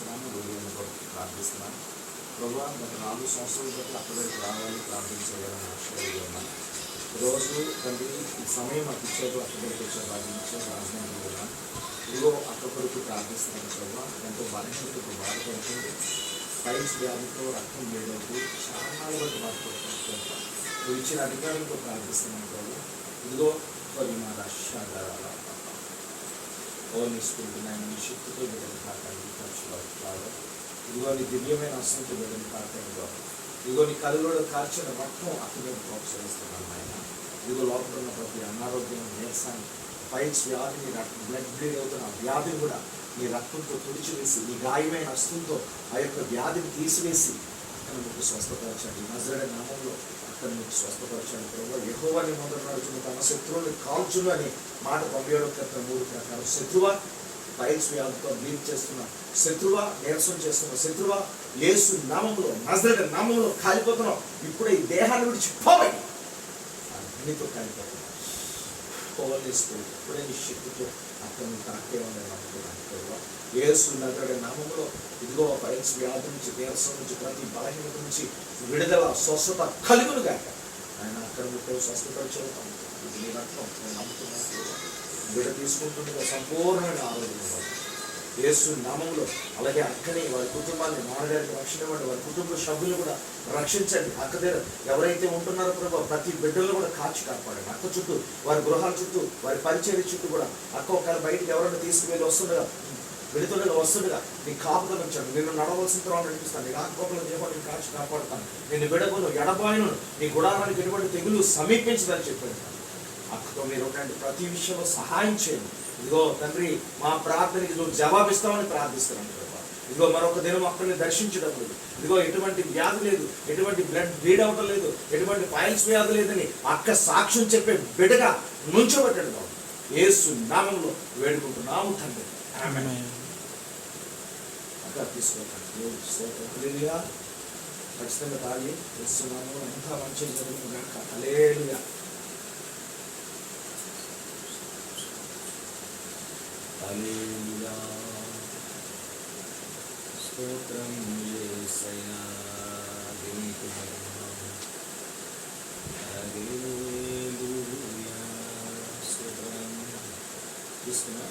ప్రార్థిస్తున్నాను ప్రభా గత నాలుగు సంవత్సరాల బట్టి అక్కడికి రావాలని ప్రార్థించాలని ఆశ్చర్యంగా ఉన్నాను తండ్రి ఈ సమయం మాకు ఇచ్చారు అక్కడికి వచ్చే ప్రార్థించే రాజధాని ఉన్నాను ఇదిగో అక్క కొరకు ప్రార్థిస్తున్నాను ప్రభా. ఎంతో బలహీనతకు బాధపడుతుంది. పైల్స్ వ్యాధితో రక్తం వేయడంతో చాలా వరకు బాధపడుతుంది నువ్వు ఇచ్చిన అధికారులతో ప్రార్థిస్తున్నాను ప్రభు. ఇదిగో పది మా రాష్ట్రాల ఓ నీ శక్తితో బిడ్డలు కాకండి ఖర్చులాగా ఇదిగో నీ దివ్యమైన అస్సంతో బిడ్డలు కాకండి బాబు ఇదిగో నీ కళ్ళలో కార్చిన మొత్తం అక్కడ మీద ప్రోత్సహిస్తున్నాను ఆయన ఇదిగో లోపల ఉన్న ప్రతి అనారోగ్యం నీరసాన్ని పైల్స్ వ్యాధిని రక్తం బ్లడ్ బ్లీడ్ అవుతున్న ఆ వ్యాధిని కూడా నీ రక్తంతో తుడిచివేసి నీ గాయమైన హస్తంతో ఆ యొక్క వ్యాధిని తీసివేసి అక్కడ మీకు స్వస్థపరచండి. నజరడ నామంలో అక్కడ మీకు స్వస్థపరచండి. ప్రభు ఎక్కువని ముందర నడుచున్న తమ శత్రువుని కాల్చులు అని మాట పంపేయడం మూడు ప్రకారం శత్రువ పైల్స్ వ్యాధితో బ్లీడ్ చేస్తున్న శత్రువ నీరసం చేస్తున్న శత్రువ యేసు నామంలో నజరడ నామంలో కాలిపోతున్నాం. ఇప్పుడే ఈ దేహాన్ని విడిచి పోవాలి అన్నితో కాలిపోతున్నాం. హోలీ ఇప్పుడే నీ శక్తితో అతను తాకే ఉందని నమ్ముతున్నాను ప్రభు. యేసు నగర నామంలో ఇదిగో పైల్స్ వ్యాధి నుంచి నీరసం నుంచి ప్రతి బలహీనత నుంచి విడుదల స్వస్థత కలుగును గాక. ఆయన అక్కడ ముప్పై స్వస్థపరిచేస్తాం ఇది నేను అర్థం నేను నమ్ముతున్నాను ప్రభు. తీసుకుంటుండగా సంపూర్ణమైన ఆరోగ్యం ఇవ్వాలి. యేసు నామంలో అలాగే అక్కని వారి కుటుంబాన్ని నాన్నగారికి రక్షణ ఇవ్వండి. వారి కుటుంబ సభ్యులు కూడా రక్షించండి. అక్క దగ్గర ఎవరైతే ఉంటున్నారో ప్రభావ ప్రతి బిడ్డలను కూడా కాచి కాపాడండి. అక్క చుట్టూ వారి గృహాల చుట్టూ వారి పరిచయం చుట్టూ కూడా అక్క ఒకవేళ బయటికి ఎవరైనా తీసుకువెళ్ళి వస్తుండగా వెళుతుండగా వస్తుండగా నీ కాపుదలు ఉంచాను నేను నడవలసిన తర్వాత నడిపిస్తాను. నీ రాకపోకల దేవ నేను కాచి కాపాడుతాను. నేను విడగను ఎడబాయను నీ గుడారానికి ఎటువంటి తెగులు సమీపించదని చెప్పాను అక్కతో మీరు ఉండండి ప్రతి విషయంలో సహాయం చేయండి ఇదిగో తండ్రి మా ప్రార్థనకి నువ్వు జవాబిస్తామని ప్రార్థిస్తున్నాను. ఇదిగో మరొక దినం అక్కడిని దర్శించడం లేదు ఇదిగో ఎటువంటి వ్యాధి లేదు ఎటువంటి బ్లడ్ బ్లీడ్ అవటం లేదు ఎటువంటి ఫైల్స్ వ్యాధి లేదని అక్క సాక్ష్యం చెప్పే బిడగా నుంచోబెట్టండి బాబు యేసు నామంలో వేడుకుంటున్నాము తండ్రి. అక్క. హల్లెలూయా. ఖచ్చితంగా తాగి చేస్తున్నాము ఎంత మంచిగా జరుగుతుంది గాక హల్లెలూయా హల్లెలూయా. స్తోత్రం యేసయ్యా నీకు మహిమ హల్లెలూయా స్తోత్రం. తీసుకున్నా